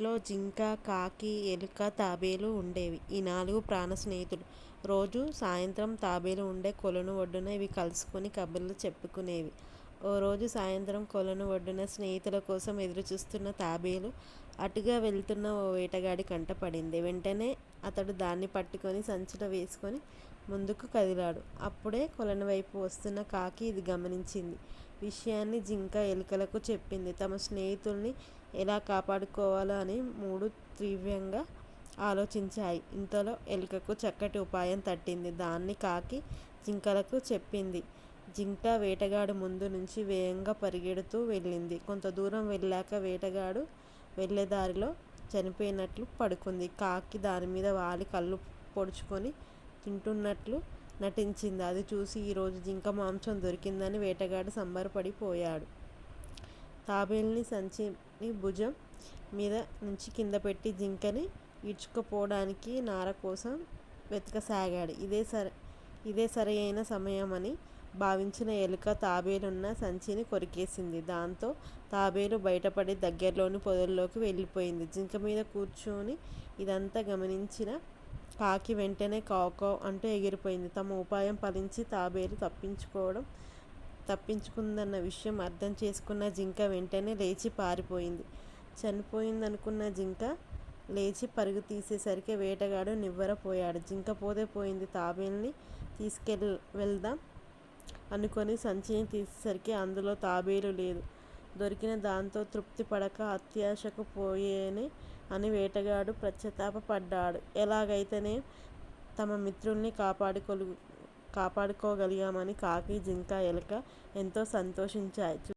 వీటిలో జింక కాకి ఎలుక తాబేలు ఉండేవి. ఈ నాలుగు ప్రాణ స్నేహితులు. రోజు సాయంత్రం తాబేలు ఉండే కొలను ఒడ్డున ఇవి కలుసుకుని కబుర్లు చెప్పుకునేవి. ఓ రోజు సాయంత్రం కొలను ఒడ్డున స్నేహితుల కోసం ఎదురుచూస్తున్న తాబేలు అటుగా వెళ్తున్న ఓ వేటగాడి కంట పడింది వెంటనే అతడు దాన్ని పట్టుకొని సంచిలో వేసుకొని ముందుకు కదిలాడు. అప్పుడే కొలను వైపు వస్తున్న కాకి ఇది గమనించింది. విషయాన్ని జింక, ఎలుకలకు చెప్పింది. తమ స్నేహితుల్ని ఎలా కాపాడుకోవాలో అని మూడు తీవ్రంగా ఆలోచించాయి. ఇంతలో ఎలుకకు చక్కటి ఉపాయం తట్టింది. దాన్ని కాకి, జింకలకు చెప్పింది. జింక వేటగాడు ముందు నుంచి వేగంగా పరిగెడుతూ వెళ్ళింది. కొంత దూరం వెళ్ళాక వేటగాడు వెళ్ళేదారిలో చనిపోయినట్లు పడుకుంది. కాకి దాని మీద వాలి కళ్ళు పొడుచుకొని తింటున్నట్లు నటించింది. అది చూసి ఈరోజు జింక మాంసం దొరికిందని వేటగాడు సంబరపడిపోయాడు. తాబేల్ని సంచిని భుజం మీద నుంచి కింద పెట్టి జింకని ఈడ్చుకుపోవడానికి నార కోసం వెతకసాగాడు. ఇదే సర ఇదే సరైన సమయమని భావించిన ఎలుక తాబేలున్న సంచిని కొరికేసింది. దాంతో తాబేలు బయటపడి దగ్గరలోని పొదల్లోకి వెళ్ళిపోయింది. జింక మీద కూర్చొని ఇదంతా గమనించిన కాకి వెంటనే కౌ అంటూ ఎగిరిపోయింది. తమ ఉపాయం ఫలించి తాబేలు తప్పించుకోవడం తప్పించుకుందన్న విషయం అర్థం చేసుకున్న జింక వెంటనే లేచి పారిపోయింది. చనిపోయిందనుకున్న జింక లేచి పరుగు తీసేసరికి వేటగాడు నివ్వరపోయాడు జింక పోతే పోయింది. తాబేల్ని తీసుకెళ్ వెళ్దాం అనుకొని సంచిని తీసేసరికి అందులో తాబేలు లేదు. దొరికిన దాంతో తృప్తి పడక అత్యాశకు పోయేనే అని వేటగాడు పశ్చాత్తాపపడ్డాడు. ఎలాగైతేనే తమ మిత్రుల్ని కాపాడుకోగలిగామని కాకి, జింక, ఎలుక ఎంతో సంతోషించాయి.